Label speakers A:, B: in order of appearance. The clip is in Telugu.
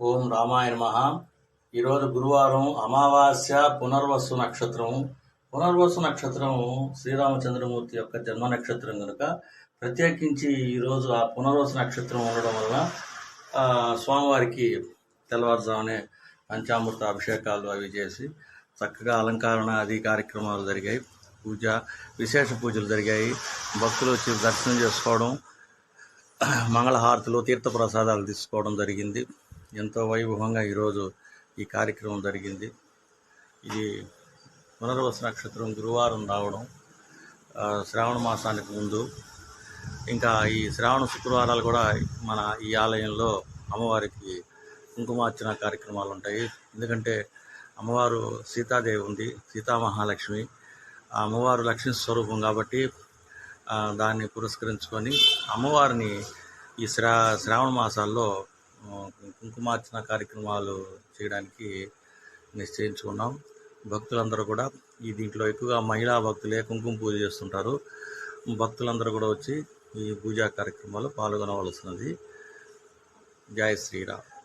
A: ఓం రామాయ నమః. ఈరోజు గురువారం అమావాస్య పునర్వసు నక్షత్రం. పునర్వసు నక్షత్రం శ్రీరామచంద్రమూర్తి యొక్క జన్మ నక్షత్రం కనుక ప్రత్యేకించి ఈరోజు ఆ పునర్వసు నక్షత్రం ఉండడం వలన స్వామివారికి తెల్లవారుజామునే పంచామృత అభిషేకాలు అవి చేసి చక్కగా అలంకరణ అది కార్యక్రమాలు జరిగాయి. పూజ విశేష పూజలు జరిగాయి. భక్తులు వచ్చి దర్శనం చేసుకోవడం మంగళహారతులు తీర్థప్రసాదాలు తీసుకోవడం జరిగింది. ఎంతో వైభవంగా ఈరోజు ఈ కార్యక్రమం జరిగింది. ఇది పునర్వస నక్షత్రం గురువారం రావడం శ్రావణ మాసానికి ముందు. ఇంకా ఈ శ్రావణ శుక్రవారాలు కూడా మన ఈ ఆలయంలో అమ్మవారికి కుంకుమార్చన కార్యక్రమాలు ఉంటాయి. ఎందుకంటే అమ్మవారు సీతాదేవి ఉంది సీతామహాలక్ష్మి. ఆ అమ్మవారు లక్ష్మీ స్వరూపం కాబట్టి దాన్ని పురస్కరించుకొని అమ్మవారిని ఈ శ్రా శ్రావణ మాసాల్లో కుంకుమార్చన కార్యక్రమాలు చేయడానికి నిశ్చయించుకున్నాం. భక్తులందరూ కూడా ఈ దీంట్లో ఎక్కువగా మహిళా భక్తులే కుంకుమ పూజ చేస్తుంటారు. భక్తులందరూ కూడా వచ్చి ఈ పూజా కార్యక్రమాలు పాల్గొనవలసినది. జయ శ్రీరామ్.